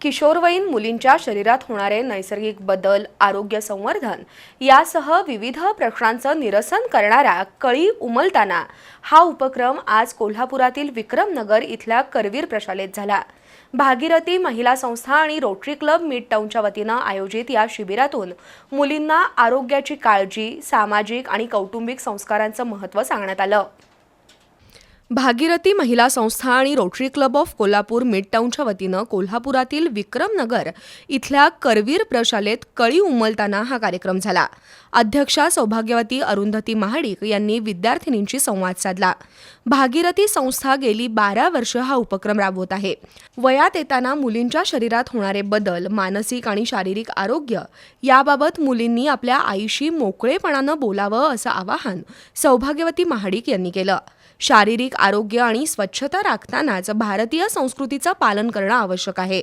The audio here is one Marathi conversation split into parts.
किशोरवयीन मुलींच्या शरीरात होणारे नैसर्गिक बदल आरोग्य संवर्धन यासह विविध प्रश्नांचं निरसन करणारा कळी उमलताना हा उपक्रम आज कोल्हापुरातील विक्रमनगर इथल्या करवीर प्रशालेत झाला. भागीरथी महिला संस्था आणि रोटरी क्लब मिड टाऊनच्या वतीनं आयोजित या शिबिरातून मुलींना आरोग्याची काळजी सामाजिक आणि कौटुंबिक संस्कारांचं महत्त्व सांगण्यात आलं. भागीरथी महिला संस्था आणि रोटरी क्लब ऑफ कोल्हापूर मिडटाऊनच्या वतीनं कोल्हापुरातील विक्रमनगर इथल्या करवीर प्रशालेत कळी उमलताना हा कार्यक्रम झाला. अध्यक्षा सौभाग्यवती अरुंधती महाडिक यांनी विद्यार्थिनींशी संवाद साधला. भागीरथी संस्था गेली बारा वर्ष हा उपक्रम राबवत आहे. वयात येताना मुलींच्या शरीरात होणारे बदल मानसिक आणि शारीरिक आरोग्य याबाबत मुलींनी आपल्या आईशी मोकळेपणानं बोलावं असं आवाहन सौभाग्यवती महाडिक यांनी केलं. शारीरिक आरोग्य आणि स्वच्छता राखतानाच भारतीय संस्कृतीचं पालन करणं आवश्यक आहे.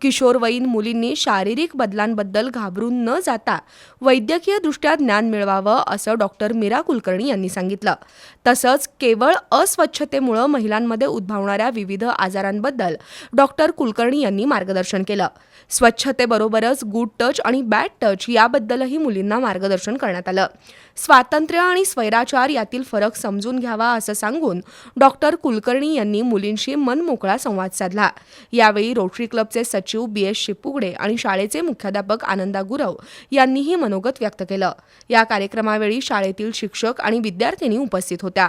किशोरवयीन मुलींनी शारीरिक बदलांबद्दल घाबरून न जाता वैद्यकीयदृष्ट्या ज्ञान मिळवावं असं डॉक्टर मीरा कुलकर्णी यांनी सांगितलं. तसंच केवळ अस्वच्छतेमुळं महिलांमध्ये उद्भवणाऱ्या विविध आजारांबद्दल डॉक्टर कुलकर्णी यांनी मार्गदर्शन केलं. स्वच्छतेबरोबरच गुड टच आणि बॅड टच याबद्दलही मुलींना मार्गदर्शन करण्यात आलं. स्वातंत्र्य आणि स्वैराचार यातील फरक समजून घ्यावा असं सांग सांगून डॉक्टर कुलकर्णी यांनी मुलींशी मनमोकळा संवाद साधला. यावेळी रोटरी क्लबचे सचिव बी एस शिपुगडे आणि शाळेचे मुख्याध्यापक आनंदा गुरव यांनीही मनोगत व्यक्त केलं. या कार्यक्रमावेळी शाळेतील शिक्षक आणि विद्यार्थिनी उपस्थित होत्या.